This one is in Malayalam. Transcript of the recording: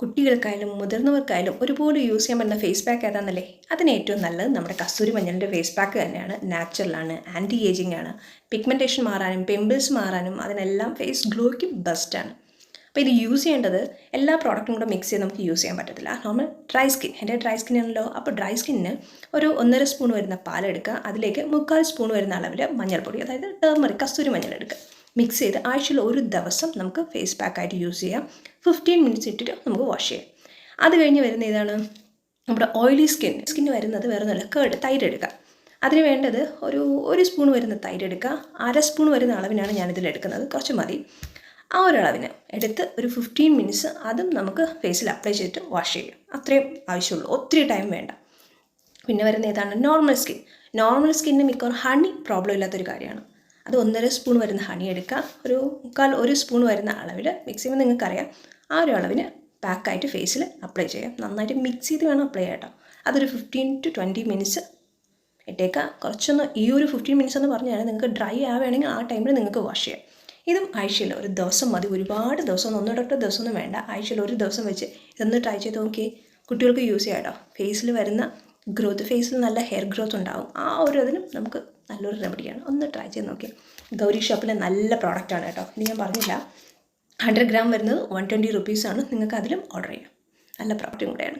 കുട്ടികൾക്കായാലും മുതിർന്നവർക്കായാലും ഒരുപോലെ യൂസ് ചെയ്യാൻ പറ്റുന്ന ഫേസ് പാക്ക് ഏതാണെന്നല്ലേ അതിന് ഏറ്റവും നല്ലത് നമ്മുടെ കസ്തൂരി മഞ്ഞളിന്റെ ഫേസ് പാക്ക് തന്നെയാണ്. നാച്ചുറലാണ് ആന്റി ഏജിങ് ആണ്. പിഗ്മെന്റേഷൻ മാറാനും പിമ്പിൾസ് മാറാനും അതിനെല്ലാം ഫേസ് ഗ്ലോയ്ക്ക് ബെസ്റ്റാണ് അപ്പോൾ ഇത് യൂസ് ചെയ്യേണ്ടത് എല്ലാ പ്രോഡക്റ്റും കൂടെ മിക്സ് ചെയ്ത് നമുക്ക് യൂസ് ചെയ്യാൻ പറ്റത്തില്ല. നോർമൽ ഡ്രൈ സ്കിൻ എന്റെ ഡ്രൈ സ്കിൻ ആണല്ലോ. അപ്പോൾ ഡ്രൈ സ്കിന്നിന് ഒരു ഒന്നര സ്പൂൺ വരുന്ന പാലെടുക്കുക. അതിലേക്ക് മുക്കാൽ സ്പൂൺ വരുന്ന അളവിൽ മഞ്ഞൾപ്പൊടി അതായത് ടേമറിക് കസ്തൂരി മഞ്ഞൾ എടുക്കുക. മിക്സ് ചെയ്ത് ആഴ്ചയിൽ ഒരു ദിവസം നമുക്ക് ഫേസ് പാക്കായിട്ട് യൂസ് ചെയ്യാം. ഫിഫ്റ്റീൻ മിനിറ്റ്സ് ഇട്ടിട്ട് നമുക്ക് വാഷ് ചെയ്യാം. അത് കഴിഞ്ഞ് വരുന്ന ഇതാണ് നമ്മുടെ ഓയിലി സ്കിൻ സ്കിൻ വരുന്നത് വേറെ നല്ല കേട് തൈര് എടുക്കുക അതിന് വേണ്ടത് ഒരു ഒരു സ്പൂൺ വരുന്ന തൈര് എടുക്കുക. അര സ്പൂൺ വരുന്ന അളവിനാണ് ഞാനിതിൽ എടുക്കുന്നത്. കുറച്ച് മതി. ആ ഒരളവിന് എടുത്ത് ഒരു ഫിഫ്റ്റീൻ മിനിറ്റ്സ് അതും നമുക്ക് ഫേസിൽ അപ്ലൈ ചെയ്തിട്ട് വാഷ് ചെയ്യാം. അത്രയും ആവശ്യമുള്ളൂ. ഒത്തിരി ടൈം വേണ്ട. പിന്നെ വരുന്ന ഏതാണ്? നോർമൽ സ്കിൻ നോർമൽ സ്കിന്നിന് മിക്കവാറും ഹണി പ്രോബ്ലം ഇല്ലാത്തൊരു കാര്യമാണ്. അത് ഒന്നര സ്പൂൺ വരുന്ന ഹണി എടുക്കുക. ഒരു മുക്കാൽ ഒരു സ്പൂൺ വരുന്ന അളവിൽ മിക്സ് ചെയ്യുമ്പോൾ നിങ്ങൾക്കറിയാം. ആ ഒരു അളവിന് പാക്കായിട്ട് ഫേസിൽ അപ്ലൈ ചെയ്യാം. നന്നായിട്ട് മിക്സ് ചെയ്ത് വേണം അപ്ലൈ ചെയ്യാം അതൊരു ഫിഫ്റ്റീൻ ടു ട്വന്റി മിനിറ്റ്സ് ഇട്ടേക്കുക. കുറച്ചൊന്ന് ഈ ഒരു ഫിഫ്റ്റീൻ മിനിറ്റ്സ് എന്ന് പറഞ്ഞാൽ നിങ്ങൾക്ക് ഡ്രൈ ആവുകയാണെങ്കിൽ ആ ടൈമിൽ നിങ്ങൾക്ക് വാഷ് ചെയ്യാം. ഇതും ആഴ്ചയിൽ ഒരു ദിവസം മതി. ഒരുപാട് ദിവസം ഒന്നോ രണ്ടോ ദിവസമൊന്നും വേണ്ട. ആഴ്ചയിൽ ഒരു ദിവസം വെച്ച് ഇതൊന്ന് ട്രൈ ചെയ്ത് നോക്കി കുട്ടികൾക്ക് യൂസ് ചെയ്യാം കേട്ടോ. ഫേസിൽ വരുന്ന ഗ്രോത്ത് ഫേസിൽ നല്ല ഹെയർ ഗ്രോത്ത് ഉണ്ടാവും. ആ ഒരു അതിനും നമുക്ക് നല്ലൊരു റെമഡിയാണ് ഒന്ന് ട്രൈ ചെയ്ത് നോക്കി ഗൗരി ഷോപ്പിലെ നല്ല പ്രോഡക്റ്റാണ് കേട്ടോ. ഇത് ഞാൻ പറഞ്ഞില്ല. ഹൺഡ്രഡ് ഗ്രാം വരുന്നത് വൺ ട്വന്റി റുപ്പീസാണ് നിങ്ങൾക്ക് അതിലും ഓർഡർ ചെയ്യാം. നല്ല പ്രോഡക്റ്റും കൂടെയാണ്.